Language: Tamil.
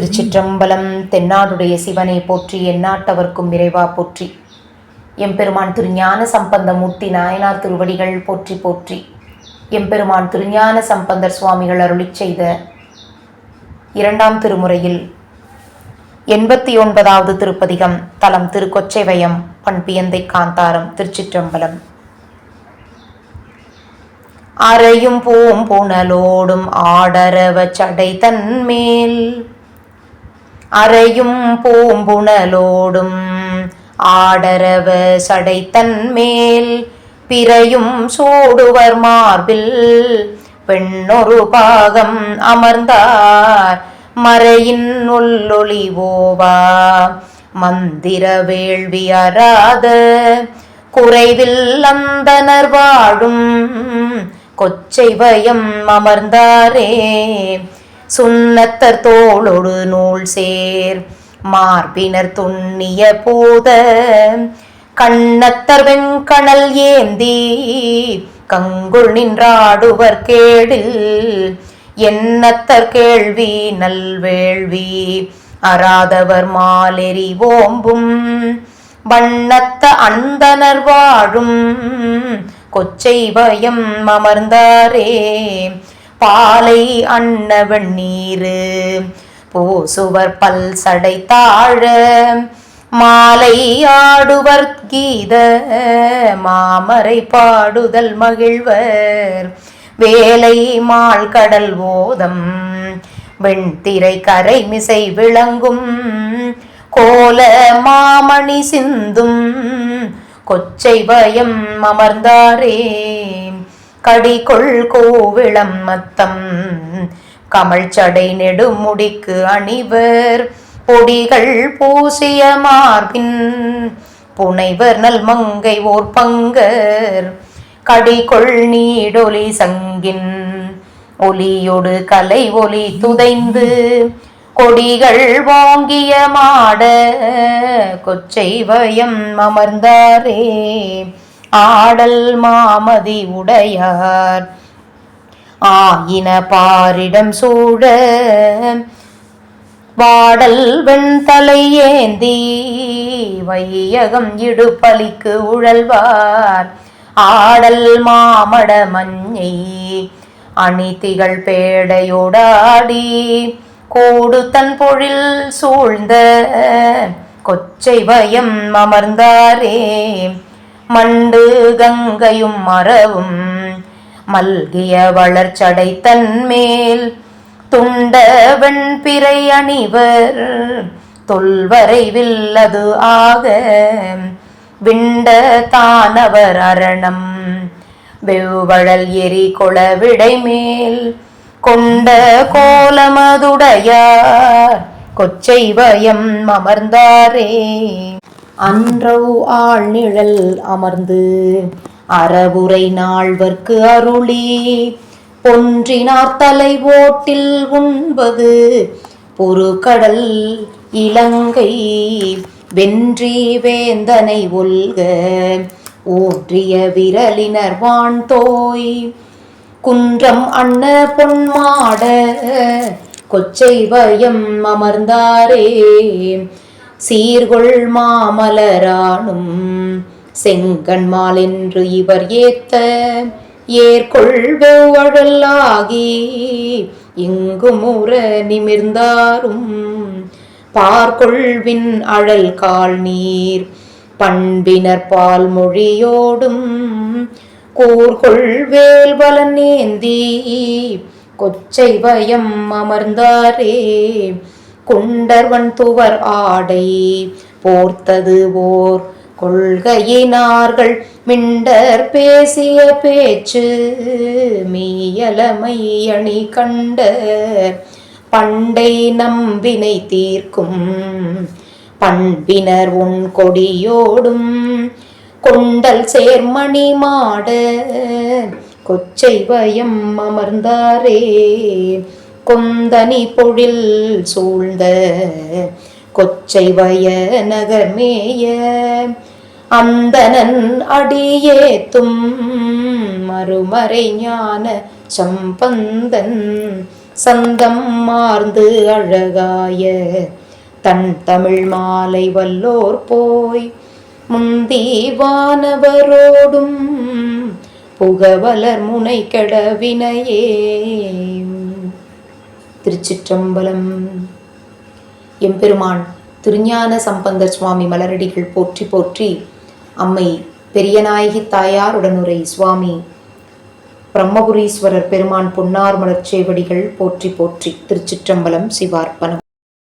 திருச்சிற்றம்பலம் தென்னாடுடைய சிவனை போற்றி எந்நாட்டவர்க்கும் இறைவா போற்றி. எம்பெருமான் திருஞான சம்பந்தமூர்த்தி நாயனார் திருவடிகள் போற்றி போற்றி. எம்பெருமான் திருஞான சம்பந்தர் சுவாமிகள் அருளி செய்த இரண்டாம் திருமுறையில் எண்பத்தி ஒன்பதாவது திருப்பதிகம் தலம் திருக்கொச்சைவயம் பண்பியந்தை காந்தாரம் திருச்சிற்றம்பலம். அறையும் பூம்புணலோடும் ஆடரவ சடை தன்மேல் அறையும் பூம்புணலோடும் ஆடரவ சடை தன்மேல் பிறையும் சூடுவர் மார்பில் பெண்ணொரு பாகம் அமர்ந்தார். மறையின் உள்ளொளி ஓவா மந்திர வேள்வி அறாத குறைவில் அந்தனர் வாழும் கொச்சை வயம் அமர்ந்தாரே. சுண்ணத்தர் தோளொடு நூல் சேர் மார்பினர் துண்ணிய போத. கண்ணத்தர் வெங்கணல் ஏந்தி கங்குள் நின்றாடுவர் கேடில். எண்ணத்தர் கேள்வி நல்வேள்வி அறாதவர் மாலெறி ஓம்பும். வண்ணத்த அந்தனர் வாழும் கொச்சை பயம் அமர்ந்தாரே. பாலை அன்னவன் நீரு. போசுவர் பல் சடை தாழ. மாலை ஆடுவர் கீத. மாமரை பாடுதல் மகிழ்வர். வேலை மால் கடல் ஓதம். வெண்திரை கரை மிசை விளங்கும். கோல மாமணி சிந்தும். கொச்சை பயம் அமர்ந்தாரே. கடிகொள் கோவிளம் மத்தம். கமல் சடை நெடுமுடிக்கு அணிவர். பொடிகள் பூசிய மார்பின். புனைவர் நல் மங்கை ஓர் பங்கர். கடிகொள் நீடொலி சங்கின். ஒலியொடு கலை ஒலி துதைந்து. கொடிகள் வாங்கிய மாட. கொச்சை வயம் அமர்ந்தாரே. ஆடல் மாமதி உடையார். ஆயின பாரிடம் சூழ வாடல் வெண்தலை ஏந்தி வையகம் இடுப்பலிக்கு உழல்வார். ஆடல் மாமட மஞ்சை அணிதிகள் பேடையோடாடி கூடு தன் பொழில் சூழ்ந்த கொச்சை பயம் அமர்ந்தாரே. மண்டு கங்கையும் மரவும் மல்கிய வளர்ச்சடை தன்மேல் துண்ட வெண்பிறை அணிவர் தொல்வரைவில்லது ஆக விண்ட தானவர் அரணம் வெவ்வழல் எரி கொள விடைமேல் கொண்ட கோலமதுடையார் கொச்சை வயம் அமர்ந்தாரே அன்றவு ஆள் நிழல் அமர்ந்து அறவுரை நால்வர்க்கு அருளி. பொன்றினார் தலை ஓட்டில் உண்பது பொறுகடல் இலங்கை. வென்றி வேந்தனை ஒல்க ஓற்றிய விரலினர் வான் தோய் குன்றம் அண்ண பொன்மாட கொச்சை வயம் அமர்ந்தாரே. சீர்கொள் மாமலரானும் செங்கண்மால் என்று இவர் ஏத்த ஏற்கொள் வெவ்வழலாகி இங்குமுற நிமிர்ந்தாரும். பார்கொள்வின் அழல் கால் நீர் பண்பினர் பால் மொழியோடும் கூர்கொள் வேல்வலன் ஏந்தி கொச்சை பயம் அமர்ந்தாரே. குண்டர்வன் துவர் ஆடை போர்த்தது ஓர் கொள்கையினார்கள். மிண்டர் பேசிய பேச்சு மீயலமை அணி கண்ட பண்டை நம்பினை தீர்க்கும் பண்பினர் உன் கொடியோடும் கொண்டல் சேர்மணி மாட. கொச்சை வயம் அமர்ந்தாரே. கொந்தனி பொழில் சூழ்ந்த கொச்சை வய நகர்மேய அந்தனன் அடியேத்தும் மறுமறை ஞான சம்பந்தன் சந்தம் மார்ந்து அழகாய தன் தமிழ் மாலை வல்லோர் போய் முந்தி வானவரோடும் புகவலர் முனை கெடவினையே திருச்சிற்றம்பலம். எம்பெருமான் திருஞான சம்பந்தர் சுவாமி மலரடிகள் போற்றி போற்றி அம்மை பெரியநாயகி தாயார் உடனுரை சுவாமி பிரம்மபுரீஸ்வரர் பெருமான் பொன்னார் மலர்ச்சேவடிகள் போற்றி போற்றி திருச்சிற்றம்பலம் சிவார்ப்பணம்.